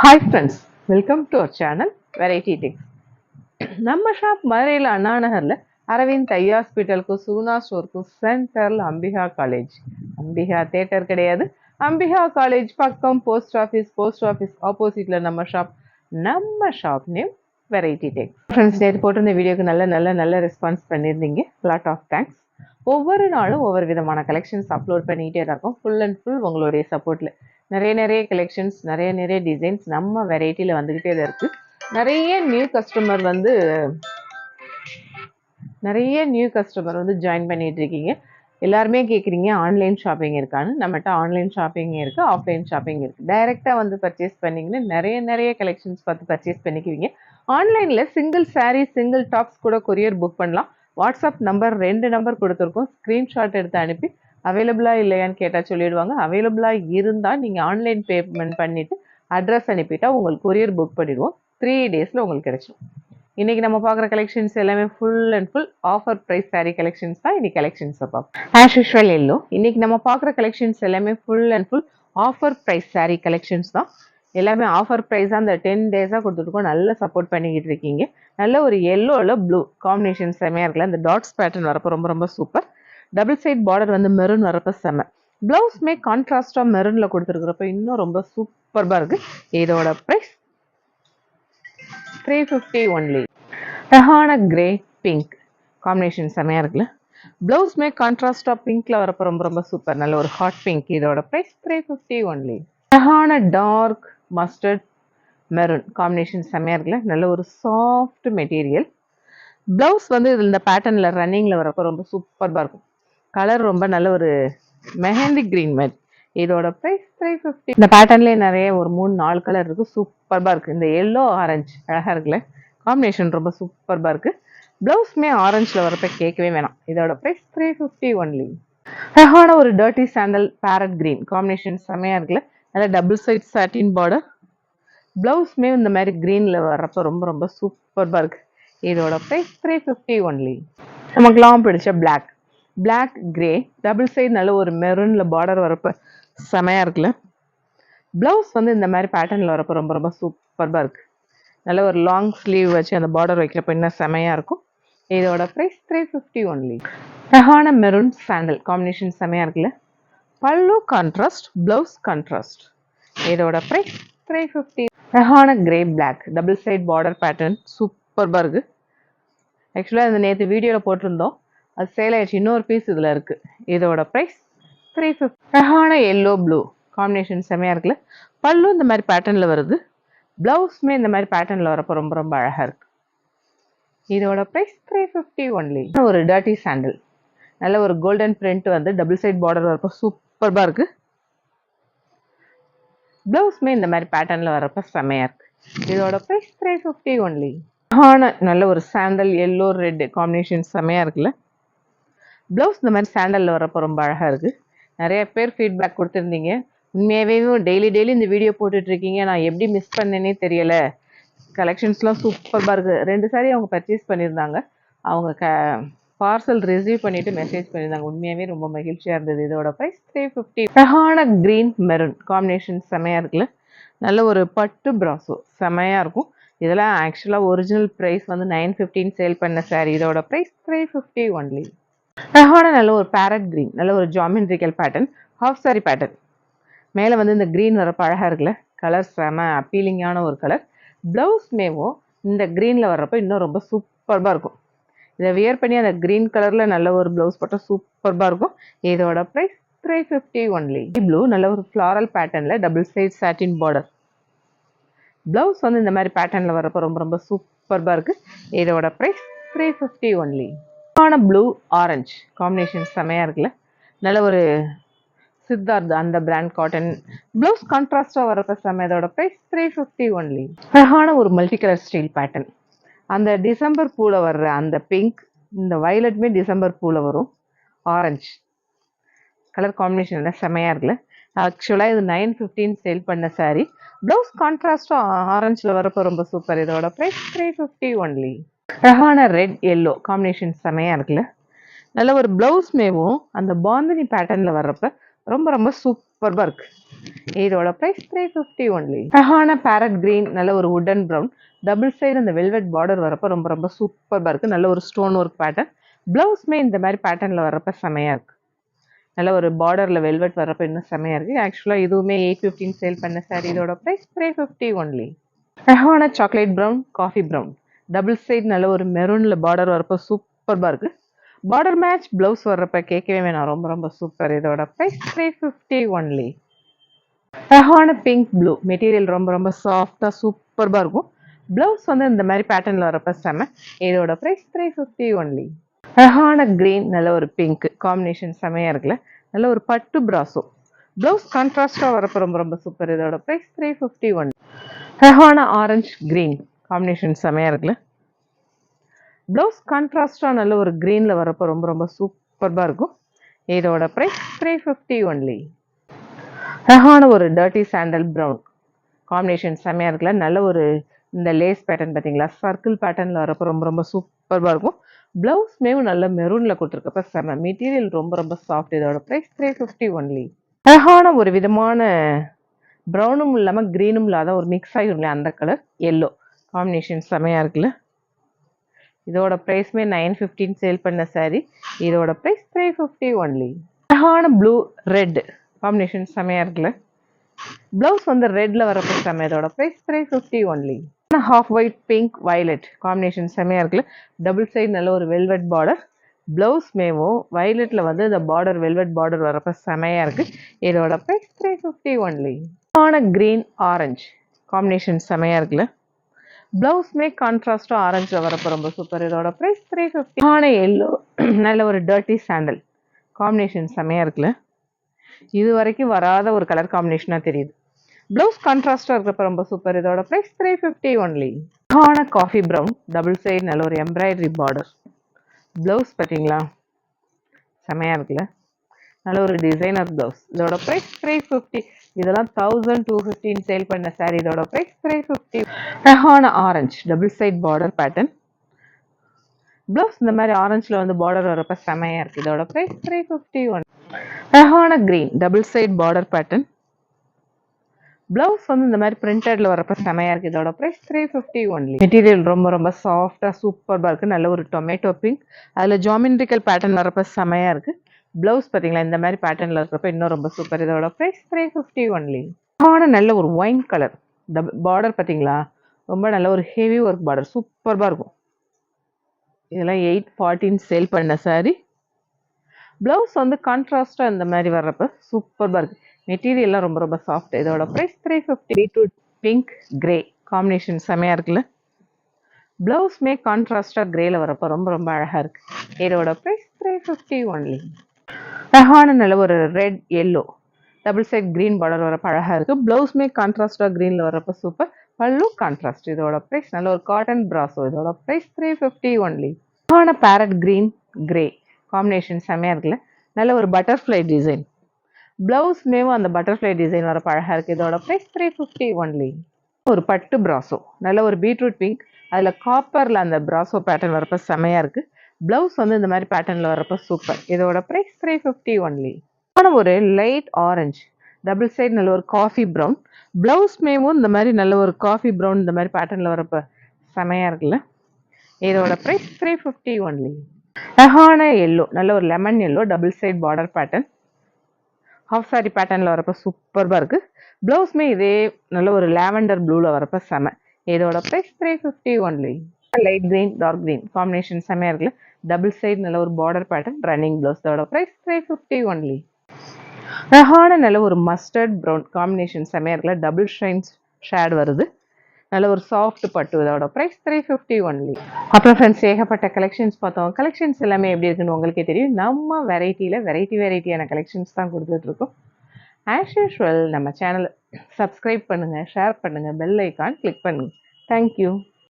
Hi friends welcome to our channel Variety Tex நம்ம shop மதுரையில் அண்ணா நகரில் அரவிந்த் ஐ ஹாஸ்பிட்டலுக்கும் சூனா ஸ்டோருக்கும் சென்டரில் அம்பிகா காலேஜ் அம்பிகா தேட்டர் கிடையாது. அம்பிகா காலேஜ் பக்கம் போஸ்ட் ஆஃபீஸ் போஸ்ட் ஆஃபீஸ் ஆப்போசிட்டில் நம்ம ஷாப் நம்ம shop name Variety Tex friends நேற்று போட்டிருந்த வீடியோக்கு நல்ல நல்ல நல்ல ரெஸ்பான்ஸ் பண்ணியிருந்தீங்க. லாட் ஆஃப் தேங்க்ஸ் ஒவ்வொரு நாளும் ஒவ்வொரு விதமான கலெக்ஷன்ஸ் அப்லோட் பண்ணிக்கிட்டே இருக்கும். ஃபுல் அண்ட் ஃபுல் உங்களுடைய சப்போர்ட்டில் நிறைய நிறைய கலெக்ஷன்ஸ் நிறைய நிறைய டிசைன்ஸ் நம்ம வெரைட்டியில் வந்துக்கிட்டே தான் இருக்குது நிறைய நியூ கஸ்டமர் வந்து நிறைய நியூ கஸ்டமர் வந்து ஜாயின் பண்ணிகிட்ருக்கீங்க இருக்கீங்க. எல்லாருமே கேட்குறீங்க ஆன்லைன் ஷாப்பிங் இருக்கான்னு. நம்மகிட்ட ஆன்லைன் ஷாப்பிங் இருக்குது ஆஃப்லைன் ஷாப்பிங் இருக்குது டைரெக்டாக வந்து பர்ச்சேஸ் பண்ணிங்கன்னா நிறைய நிறைய கலெக்ஷன்ஸ் பார்த்து பர்ச்சேஸ் பண்ணிக்குவீங்க. ஆன்லைனில் சிங்கிள் சாரீ சிங்கிள் டாப்ஸ் கூட கொரியர் புக் பண்ணலாம். வாட்ஸ்அப் நம்பர் ரெண்டு நம்பர் கொடுத்துருக்கோம். ஸ்க்ரீன்ஷாட் எடுத்து அனுப்பி அவைலபிளாக இல்லையான்னு கேட்டால் சொல்லிடுவாங்க. அவைலபிளாக இருந்தால் நீங்கள் ஆன்லைன் பேமெண்ட் பண்ணிவிட்டு அட்ரஸ் அனுப்பிட்டா உங்களுக்கு கொரியர் புக் பண்ணிடுவோம். த்ரீ டேஸில் உங்களுக்கு கிடைச்சிடும் இன்றைக்கி நம்ம பார்க்குற கலெக்ஷன்ஸ் எல்லாமே full and full offer price sari collections தான். இன்றைக்கி கலெக்ஷன்ஸை பார்ப்போம். ஆஸ் யூஷுவல் எல்லோ இன்றைக்கி நம்ம பார்க்குற கலெக்ஷன்ஸ் எல்லாமே full and full offer price sari collections தான். எல்லாமே ஆஃபர் ப்ரைஸாக அந்த டென் டேஸாக கொடுத்துருக்கோம் நல்ல சப்போர்ட் பண்ணிக்கிட்டு இருக்கீங்க. நல்ல ஒரு எல்லோவில் ப்ளூ காம்பினேஷன் செமையாக இருக்குல்ல. அந்த டாட்ஸ் பேட்டர்ன் வரப்போ ரொம்ப ரொம்ப சூப்பர் டபுள் சைட் பார்டர் வந்து மெரூன் வரப்போ செம. ப்ளவுஸ்மே கான்ட்ராஸ்டாக மெரூனில் கொடுத்துருக்குறப்ப இன்னும் ரொம்ப சூப்பர்பாக இருக்குது இதோட ப்ரைஸ் த்ரீ ஃபிஃப்டி ஒன்லி ரஹான கிரே பிங்க் காம்பினேஷன் செமையாக இருக்குல்ல. ப்ளவுஸ்மே கான்ட்ராஸ்டாக பிங்க்கில் வரப்போ ரொம்ப ரொம்ப சூப்பர் நல்ல ஒரு ஹாட் பிங்க் இதோட ப்ரைஸ் த்ரீ ஃபிஃப்டி ஒன்லி ரஹான டார்க் மஸ்டர்ட் மெரூன் காம்பினேஷன் செம்மையாக இருக்குல்ல. நல்ல ஒரு சாஃப்ட் மெட்டீரியல் ப்ளவுஸ் வந்து இதில் இந்த பேட்டர்னில் ரன்னிங்கில் வரப்போ ரொம்ப சூப்பராக இருக்கும். கலர் ரொம்ப நல்ல ஒரு மெஹந்தி க்ரீன் மாதிரி. இதோட ப்ரைஸ் த்ரீ ஃபிஃப்டி இந்த பேட்டர்ன்லேயே நிறைய ஒரு மூணு நாலு கலர் இருக்குது சூப்பர்பாக இருக்குது இந்த எல்லோ ஆரஞ்சு அழகாக இருக்குல்ல? காம்பினேஷன் ரொம்ப சூப்பர்பாக இருக்குது ப்ளவுஸ்மே ஆரஞ்சில் வரப்போ கேட்கவே வேணாம். இதோட ப்ரைஸ் த்ரீ ஃபிஃப்டி ஒன்லி அழகான ஒரு dirty sandal parrot green combination செமையாக இருக்குல்ல? நல்ல டபுள் சைட் சாட்டின் பார்டர் ப்ளவுஸ்மே இந்த மாதிரி க்ரீனில் வர்றப்ப ரொம்ப ரொம்ப சூப்பர்பாக இருக்குது இதோட ப்ரைஸ் த்ரீ ஃபிஃப்டி ஒன்லி நமக்குலாம் பிடிச்ச black black grey double side நல்ல ஒரு மெரூனில் பார்டர் வரப்போ செமையாக இருக்குல்ல? ப்ளவுஸ் வந்து இந்த மாதிரி பேட்டர்னில் வரப்போ ரொம்ப ரொம்ப சூப்பராக இருக்குது நல்ல ஒரு லாங் ஸ்லீவ் வச்சு அந்த பார்டர் வைக்கிறப்ப இன்னும் செமையாக இருக்கும். இதோட ப்ரைஸ் த்ரீ ஃபிஃப்டி ஒன்லி ரஹான மெரூன் சாண்டல் காம்பினேஷன் செமையாக இருக்குல்ல? பல்லு கான்ட்ராஸ்ட் ப்ளவுஸ் கான்ட்ராஸ்ட் இதோட price three fifty ரஹான grey black double side border pattern சூப்பர்பாக இருக்குது ஆக்சுவலாக இந்த நேற்று வீடியோவில் போட்டிருந்தோம். அது சேல் ஆயிடுச்சு. இன்னொரு பீஸ் இதில் இருக்குது இதோட ப்ரைஸ் த்ரீ ஃபிஃப்டி அழகான எல்லோ ப்ளூ காம்பினேஷன் செமையாக இருக்குல்ல? பல்லு இந்த மாதிரி பேட்டர்னில் வருது. ப்ளவுஸுமே இந்த மாதிரி பேட்டர்னில் வரப்போ ரொம்ப ரொம்ப அழகாக இருக்குது இதோட ப்ரைஸ் த்ரீ ஃபிஃப்டி ஒன்லி ஒரு டர்ட்டி சாண்டில் நல்ல ஒரு கோல்டன் பிரிண்ட் வந்து டபுள் சைட் பார்டர் வரப்போ சூப்பர்பாக இருக்குது ப்ளவுஸுமே இந்த மாதிரி பேட்டர்னில் வரப்போ செமையாக இருக்குது இதோட ப்ரைஸ் த்ரீ ஃபிஃப்டி ஒன்லி ஆனால் நல்ல ஒரு சாண்டல் எல்லோ ரெட் காம்பினேஷன் செமையாக இருக்குல்ல? ப்ளவுஸ் இந்த மாதிரி சாண்டலில் வரப்போ ரொம்ப அழகாக இருக்குது நிறைய பேர் ஃபீட்பேக் கொடுத்துருந்தீங்க. உண்மையாகவே டெய்லி டெய்லி இந்த வீடியோ போட்டுட்ருக்கீங்க நான் எப்படி மிஸ் பண்ணேனே தெரியலை. கலெக்ஷன்ஸ்லாம் சூப்பராக இருக்குது ரெண்டு சாரி அவங்க பர்ச்சேஸ் பண்ணியிருந்தாங்க. அவங்க க பார்சல் ரிசீவ் பண்ணிவிட்டு மெசேஜ் பண்ணியிருந்தாங்க. உண்மையாகவே ரொம்ப மகிழ்ச்சியாக இருந்தது. இதோட ப்ரைஸ் த்ரீ ஃபிஃப்டி ரஹான க்ரீன் மெரூன் காம்பினேஷன் செமையாக இருக்குல்ல. நல்ல ஒரு பட்டு ப்ராஸோ செமையாக இருக்கும். இதெல்லாம் ஆக்சுவலாக ஒரிஜினல் ப்ரைஸ் வந்து நைன் ஃபிஃப்டின் சேல் பண்ண சாரி இதோட ப்ரைஸ் த்ரீ ஃபிஃப்டி ஒன்லி அழகான நல்ல ஒரு பேரட் க்ரீன் நல்ல ஒரு geometrical pattern half saree pattern மேலே வந்து இந்த க்ரீன் வரப்போ அழகாக இருக்குல்ல கலர் செம அப்பீலிங்கான ஒரு கலர் ப்ளவுஸ் மேவும் இந்த க்ரீனில் வர்றப்போ இன்னும் ரொம்ப சூப்பர்பாக இருக்கும். இதை வியர் பண்ணி அந்த க்ரீன் கலரில் நல்ல ஒரு ப்ளவுஸ் போட்டால் சூப்பர்பாக இருக்கும். இதோட price three fifty only blue நல்ல ஒரு ஃப்ளாரல் பேட்டர்னில் double side satin border blouse வந்து இந்த மாதிரி பேட்டர்னில் வரப்போ ரொம்ப ரொம்ப சூப்பர்பாக இருக்குது இதோட ப்ரைஸ் த்ரீ ஃபிஃப்டி ஒன்லி ஆன ப்ளூ ஆரஞ்சு காம்பினேஷன் செமையாக இருக்குல்ல? நல்ல ஒரு சித்தார்த் அந்த பிராண்ட் காட்டன் ப்ளவுஸ் கான்ட்ராஸ்டாக வரப்போ செம்ம இதோட ப்ரைஸ் த்ரீ ஃபிஃப்டி ஒன்லி அழகான ஒரு மல்டி கலர் ஸ்டீல் பேட்டர்ன் அந்த டிசம்பர் பூவில் வர்ற அந்த பிங்க் இந்த வயலட்டுமே டிசம்பர் பூவில் வரும். ஆரஞ்சு கலர் காம்பினேஷன் செமையாக இருக்குல்ல? ஆக்சுவலாக இது நைன் ஃபிஃப்டின் சேல் பண்ண சாரீ ப்ளவுஸ் கான்ட்ராஸ்டாக ஆரஞ்சில் வரப்போ ரொம்ப சூப்பர் இதோட ப்ரைஸ் த்ரீ ஃபிஃப்டி ஒன்லி அழகான ரெட் எல்லோ காம்பினேஷன் செமையாக இருக்குல்ல? நல்ல ஒரு ப்ளவுஸ் மேவும் அந்த பாந்தினி பேட்டர்னில் வர்றப்ப ரொம்ப ரொம்ப சூப்பர் சூப்பர்பாக இருக்கு. இதோட ப்ரைஸ் த்ரீ ஃபிஃப்டி ஒன்லி அழகான பேரட் கிரீன் நல்ல ஒரு உடன் ப்ரௌன் டபுள் சைடு அந்த வெல்வெட் பார்டர் வரப்போ ரொம்ப ரொம்ப சூப்பர்பாக இருக்குது நல்ல ஒரு ஸ்டோன் ஒர்க் பேட்டர்ன் ப்ளவுஸ்மே இந்த மாதிரி பேட்டர்னில் வர்றப்ப செமையாக இருக்குது நல்ல ஒரு பார்டரில் வெல்வெட் வர்றப்ப இன்னும் செமையாக இருக்குது ஆக்சுவலாக இதுவுமே எயிட் ஃபிஃப்டின் சேல் பண்ண சார் இதோட ப்ரைஸ் த்ரீ ஃபிஃப்டி ஒன்லி அழகான chocolate brown coffee brown double side நல்ல ஒரு மெரூனில் பார்டர் வரப்போ சூப்பர்பாக இருக்குது பார்டர் மேட்ச் ப்ளவுஸ் வர்றப்ப கேட்கவே வேணாம். ரொம்ப ரொம்ப சூப்பர் இதோட ப்ரைஸ் த்ரீ ஃபிஃப்டி ஒன்லி அழகான பிங்க் ப்ளூ மெட்டீரியல் ரொம்ப ரொம்ப சாஃப்டாக சூப்பர்பாக இருக்கும். ப்ளவுஸ் வந்து இந்த மாதிரி பேட்டர்னில் வரப்ப செம. இதோட ப்ரைஸ் த்ரீ ஃபிஃப்டி ஒன்லி அழகான க்ரீன் நல்ல ஒரு பிங்க் காம்பினேஷன் செமையாக இருக்குல்ல. நல்ல ஒரு பட்டு ப்ராஸோ ப்ளவுஸ் கான்ட்ராஸ்டாக வரப்போ ரொம்ப ரொம்ப சூப்பர் இதோட ப்ரைஸ் த்ரீ ஃபிஃப்டி ஒன் அழகான ஆரஞ்சு க்ரீன் காம்பினேஷன் செமையாக இருக்குல்ல? ப்ளவுஸ் கான்ட்ராஸ்டாக நல்ல ஒரு க்ரீனில் வரப்போ ரொம்ப ரொம்ப சூப்பர்பாக இருக்கும். இதோட ப்ரைஸ் த்ரீ ஃபிஃப்டி ஒன்லி அழகான ஒரு டர்ட்டி சாண்டல் ப்ரௌன் காம்பினேஷன் செம்மையாக இருக்குல்ல? நல்ல ஒரு இந்த லேஸ் பேட்டர்ன் பார்த்தீங்களா? சர்க்கிள் பேட்டர்னில் வரப்போ ரொம்ப ரொம்ப சூப்பர்பாக இருக்கும். ப்ளவுஸ்மேவும் நல்ல மெரூனில் கொடுத்துருக்கப்ப செம மெட்டீரியல் ரொம்ப ரொம்ப சாஃப்ட் இதோட ப்ரைஸ் த்ரீ ஃபிஃப்டி ஒன்லி அழகான ஒரு விதமான ப்ரௌனும் இல்லாமல் க்ரீனும் இல்லாத ஒரு மிக்ஸ் ஆகிடும் அந்த கலர் எல்லோ காம்பினேஷன் செமையாக இருக்குல்ல? இதோட ப்ரைஸ்மே நைன் ஃபிஃப்டின் சேல் பண்ண சாரீ இதோட ப்ரைஸ் த்ரீ ஃபிஃப்டி ஒன்லி அழகான ப்ளூ ரெட் காம்பினேஷன் செமையாக இருக்குல்ல? ப்ளவுஸ் வந்து ரெட்டில் வரப்போ செம்ம இதோட price three fifty only half white pink violet combination செமையாக இருக்குல்ல? டபுள் சைட் நல்ல ஒரு வெல்வெட் பார்டர் ப்ளவுஸ் மேவும் வயலட்டில் வந்து இந்த பார்டர் வெல்வெட் பார்டர் வரப்போ செமையாக இருக்குது இதோட ப்ரைஸ் த்ரீ ஃபிஃப்டி ஒன்லி ஆன க்ரீன் ஆரஞ்சு காம்பினேஷன் செமையாக இருக்குல்ல? ப்ளவுஸ்மே கான்ட்ராஸ்டாக ஆரஞ்சில் வரப்போ ரொம்ப சூப்பர் இதோட ப்ரைஸ் த்ரீ ஃபிஃப்டி ஆன எல்லோ நல்ல ஒரு டர்ட்டி சாண்டல் காம்பினேஷன் செமையாக இருக்குல்ல? இது வரைக்கும் வராத ஒரு கலர் காம்பினேஷனாக தெரியுது. ப்ளவுஸ் கான்ட்ராஸ்டாக இருக்கிறப்ப ரொம்ப சூப்பர் இதோட ப்ரைஸ் த்ரீ ஃபிஃப்டி ஒன்லி ஆன காஃபி ப்ரௌன் டபுள் சைடு நல்ல ஒரு எம்ப்ராய்டரி பார்டர் ப்ளவுஸ் பார்த்தீங்களா? செமையாக இருக்குல்ல? நல்ல ஒரு டிசைனர் ப்ளவுஸ் இதோட ப்ரைஸ் த்ரீ ஃபிஃப்டி இதெல்லாம் தௌசண்ட் டூ ஃபிஃப்டின் சேல் பண்ண சாரி இதோட ப்ரைஸ் த்ரீ ஃபிஃப்டி அழகான orange double side border pattern blouse இந்த மாதிரி ஆரஞ்சில் வந்து பார்டர் வரப்ப செமையாக இருக்குது இதோட ப்ரைஸ் த்ரீ ஃபிஃப்டி ஒன் அழகான green double side border pattern blouse வந்து இந்த மாதிரி பிரிண்டட்ல வரப்ப செமையாக இருக்குது இதோட price three fifty only material ரொம்ப ரொம்ப சாஃப்டாக சூப்பராக இருக்குது நல்ல ஒரு டொமேட்டோ பிங்க் அதில் ஜாமெண்ட்ரிக்கல் பேட்டர்ன் வரப்ப செமையாக இருக்குது ப்ளவுஸ் பார்த்தீங்களா இந்த மாதிரி பேட்டர்னில் இருக்கிறப்ப இன்னும் ரொம்ப சூப்பர் இதோட ப்ரைஸ் த்ரீ ஃபிஃப்டி ஒன்லி அழகான நல்ல ஒரு ஒயின் கலர் டபுள் பார்டர் பார்த்தீங்களா ரொம்ப நல்ல ஒரு ஹெவி ஒர்க் பார்டர் சூப்பராக இருக்கும். இதெல்லாம் எயிட் ஃபார்ட்டின் சேல் பண்ண சாரி ப்ளவுஸ் வந்து கான்ட்ராஸ்டாக இந்த மாதிரி வர்றப்ப சூப்பராக இருக்குது மெட்டீரியல்லாம் ரொம்ப ரொம்ப சாஃப்ட் இதோட price three fifty beetroot pink grey combination செமையாக இருக்குல்ல? ப்ளவுஸ்மே கான்ட்ராஸ்டாக க்ரேயில் வரப்போ ரொம்ப ரொம்ப அழகாக இருக்குது இதோட ப்ரைஸ் த்ரீ ஃபிஃப்டி ஒன்லி அழகான நல்ல ஒரு red yellow double side green border வர அழகாக இருக்குது ப்ளவுஸ்மே கான்ட்ராஸ்டாக க்ரீனில் வரப்போ சூப்பர் பல்லு கான்ட்ராஸ்ட் இதோட ப்ரைஸ் நல்ல ஒரு காட்டன் ப்ராஸோ இதோட ப்ரைஸ் த்ரீ ஃபிஃப்டி ஒன்லி அழகான பேரட் க்ரீன் கிரே காம்பினேஷன் செம்மையாக இருக்குல்ல. நல்ல ஒரு பட்டர்ஃப்ளை டிசைன் ப்ளவுஸ்மேவும் அந்த பட்டர்ஃப்ளை டிசைன் வர அழகாக இருக்குது இதோட ப்ரைஸ் த்ரீ ஃபிஃப்டி ஒன்லி ஒரு பட்டு ப்ராஸோ நல்ல ஒரு பீட்ரூட் பிங்க் அதில் காப்பரில் அந்த ப்ராஸோ பேட்டர்ன் வரப்போ செமையாக இருக்குது ப்ளவுஸ் வந்து இந்த மாதிரி பேட்டர்னில் வரப்போ சூப்பர் இதோட ப்ரைஸ் த்ரீ ஃபிஃப்டி ஒன்லி ஆனால் ஒரு லைட் ஆரஞ்சு டபுள் சைட் நல்ல ஒரு காஃபி ப்ரௌன் ப்ளவுஸ் மேவும் இந்த மாதிரி நல்ல ஒரு காஃபி ப்ரௌன் இந்த மாதிரி பேட்டர்னில் வரப்போ செமையாக இருக்குல்ல? இதோட ப்ரைஸ் த்ரீ ஃபிஃப்டி ஒன்லி அழகான எல்லோ நல்ல ஒரு lemon yellow double side border pattern half saree பேட்டர்னில் வரப்போ சூப்பர்பாக இருக்குது ப்ளவுஸ்மே இதே நல்ல ஒரு லேவண்டர் ப்ளூவில் வரப்போ செம. இதோட price three fifty only light green dark green combination செம்மையாக இருக்குல்ல? டபுள் சைடு நல்ல ஒரு பார்டர் பேட்டர்ன் ரன்னிங் ப்ளவுஸ் இதோட ப்ரைஸ் த்ரீ ஃபிஃப்டி ஒன்லி அழகான நல்ல ஒரு மஸ்டர்ட் ப்ரௌன் காம்பினேஷன் செம்மையாக இருக்குல்ல? டபுள் ஷைன்ஸ் ஷேட் வருது. நல்ல ஒரு சாஃப்ட் பட்டு இதோட ப்ரைஸ் த்ரீ ஃபிஃப்டி ஒன்லி அப்புறம் ஃப்ரெண்ட்ஸ் ஏகப்பட்ட கலெக்ஷன்ஸ் பார்த்தோம். கலெக்ஷன்ஸ் எல்லாமே எப்படி இருக்குன்னு உங்களுக்கே தெரியும். நம்ம வெரைட்டியில் வெரைட்டி வெரைட்டியான கலெக்ஷன்ஸ் தான் கொடுத்துட்ருக்கோம் ஆஸ் யூஷுவல் நம்ம சேனலை சப்ஸ்கிரைப் பண்ணுங்கள் ஷேர் பண்ணுங்கள் பெல் ஐக்கான் கிளிக் பண்ணுங்கள் தேங்க்யூ